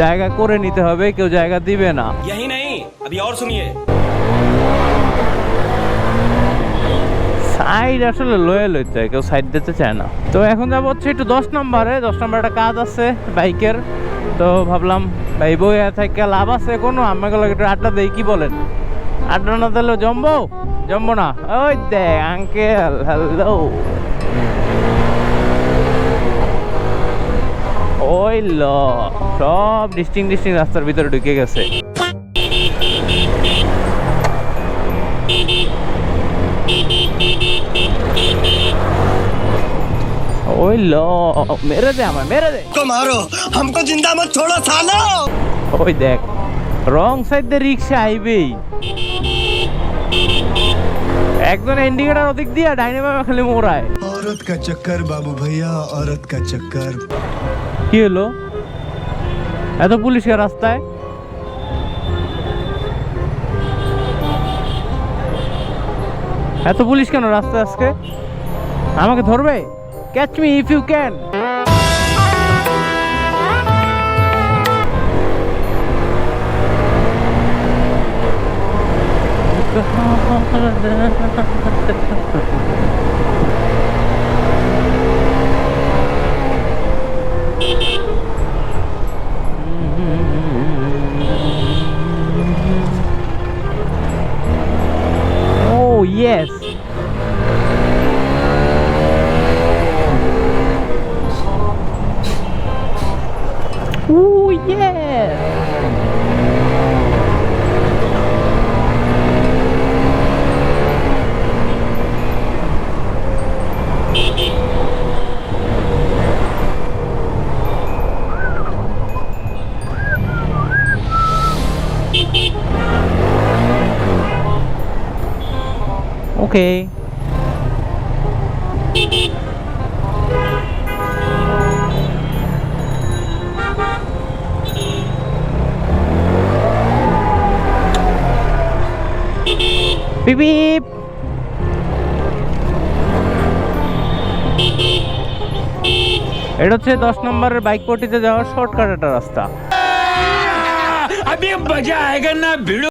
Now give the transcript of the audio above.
জায়গা করে নিতে হবে কেউ জায়গা দিবে না यही नहीं अभी और सुनिए সাইড আসলে লয়ে লইতে হয় কেউ সাইড দিতে চায় না তো এখন যাবো হচ্ছে একটু দশ নম্বরে দশ নম্বরে একটা কাজ আছে বাইকের তো ভাবলাম ভাই বই থেকে লাভ আছে কোনো আমাকে লাগে একটু আড্ডা দেই কি বলেন আড্ডা না দিলেও জমবো জমবো না ওই দে আঙ্কেল হ্যালো ল সব ডিস্টিং ডিস্টিং রাস্তার ভিতরে ঢুকে গেছে ওই ল মেরে দে আমার মেরে দে को मारो हमको जिंदा मत छोड़ो सालो ওই দেখ রং সাইড দিয়ে রিক্সা আইবেই একজন ইন্ডিকেটার ওদিক দিয়ে ডাইনামা খালি মোড়ায় औरत का चक्कर बाबू भैया औरत का चक्कर কি হলো? এত পুলিশের রাস্তায়? এত পুলিশ কেন রাস্তায় আজকে? আমাকে ধরবে? Catch me if you can Yes. Ooh, yeah. Okay. Beep beep. এটা হচ্ছে দশ নম্বরের বাইক পটিতে যাওয়ার শর্টকাট একটা রাস্তা আমি মজা আয়েগা না, ভিড়